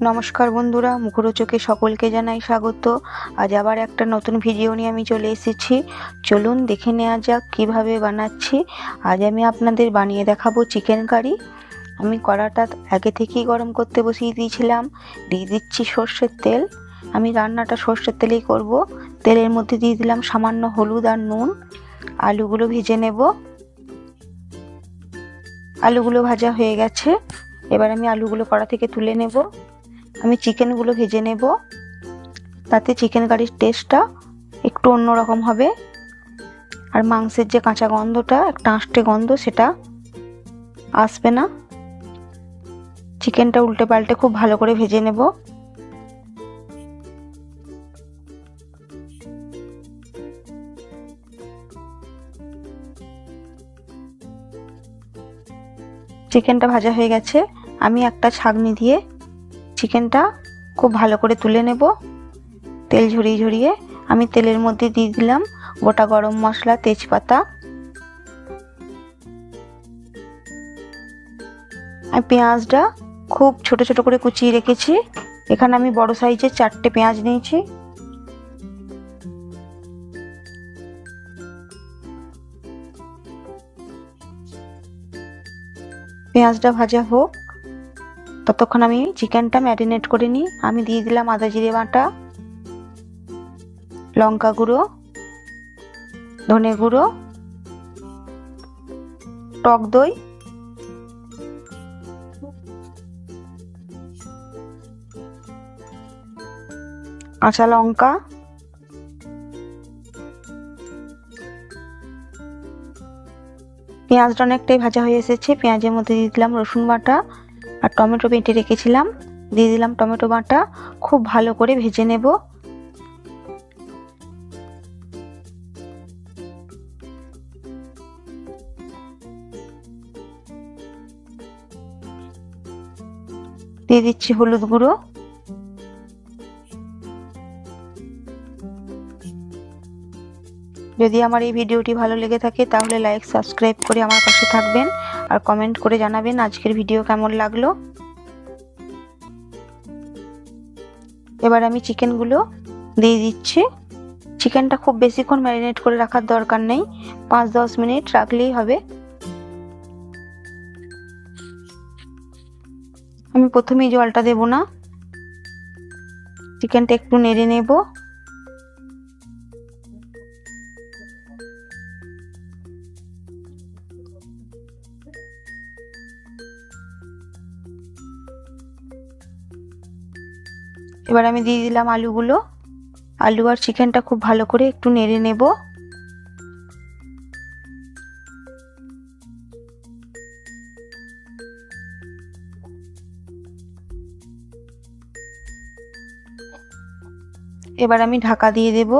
নমস্কার বন্ধুরা, মুখরোচকে সকলকে জানাই স্বাগত। আজ আবার একটা নতুন ভিডিও নিয়ে আমি চলে এসেছি। চলুন দেখে নেওয়া যাক কীভাবে বানাচ্ছি। আজ আমি আপনাদের বানিয়ে দেখাবো চিকেন কারি। আমি কড়াটা আগে থেকেই গরম করতে বসিয়ে দিয়েছিলাম। দিয়ে দিচ্ছি সর্ষের তেল। আমি রান্নাটা সর্ষের তেলেই করব। তেলের মধ্যে দিয়ে দিলাম সামান্য হলুদ আর নুন। আলুগুলো ভেজে নেব। আলুগুলো ভাজা হয়ে গেছে। এবার আমি আলুগুলো কড়া থেকে তুলে নেব। আমি চিকেনগুলো ভেজে নেব। তাতে চিকেন কারির টেস্টটা একটু অন্যরকম হবে। আর মাংসের যে কাঁচা গন্ধটা, একটা আঁশটে গন্ধ, সেটা আসবে না। চিকেনটা উল্টে পাল্টে খুব ভালো করে ভেজে নেব। চিকেনটা ভাজা হয়ে গেছে। আমি একটা ছাগনি দিয়ে চিকেনটা খুব ভালো করে তুলে নেব। তেল ঝরিয়ে ঝরিয়ে আমি তেলের মধ্যে দিয়ে দিলাম গোটা গরম মশলা, তেজপাতা। আমি পেঁয়াজটা খুব ছোট ছোট করে কুচিয়ে রেখেছি। এখানে আমি বড় সাইজের চারটে পেঁয়াজ নিয়েছি। পেঁয়াজটা ভাজা হোক। ততক্ষণ আমি চিকেনটা ম্যারিনেট করে নিই। আমি দিয়ে দিলাম আদা জিরে বাটা, লঙ্কা গুঁড়ো, ধনে গুঁড়ো, টক দই, কাঁচা লঙ্কা, পেঁয়াজটা অনেকটাই ভাজা হয়ে এসেছে। পেঁয়াজের মধ্যে দিয়ে দিলাম রসুন বাটা আর টমেটো বেটে রেখেছিলাম। দিয়ে দিলাম টমেটো বাটা। খুব ভালো করে ভেজে নেব। দিয়ে দিচ্ছি হলুদ গুঁড়ো। যদি আমার এই ভিডিওটি ভালো লেগে থাকে, তাহলে লাইক সাবস্ক্রাইব করে আমার পাশে থাকবেন। আর কমেন্ট করে জানাবেন আজকের ভিডিও কেমন লাগল। এবার আমি চিকেনগুলো দিয়ে দিচ্ছি। চিকেনটা খুব বেশিক্ষণ ম্যারিনেট করে রাখার দরকার নেই। পাঁচ দশ মিনিট রাখলেই হবে। আমি প্রথমেই জলটা দেব না। চিকেনটা একটু নেড়ে নেব। এবার আমি দিয়ে দিলাম আলুগুলো। আলু আর চিকেনটা খুব ভালো করে একটু নেড়ে নেব। এবার আমি ঢাকা দিয়ে দেব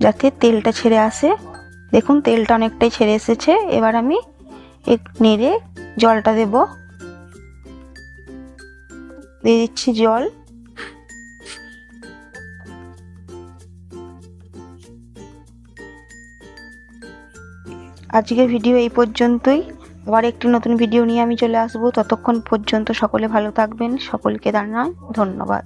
যাতে তেলটা ছেড়ে আসে। দেখুন, তেলটা অনেকটাই ছেড়ে এসেছে। এবার আমি এক নেড়ে জলটা দেব। দিয়ে দিচ্ছি জল। আজকের ভিডিও এই পর্যন্তই। আবার একটি নতুন ভিডিও নিয়ে আমি চলে আসব। ততক্ষণ পর্যন্ত সকলে ভালো থাকবেন। সকলকে জানাই ধন্যবাদ।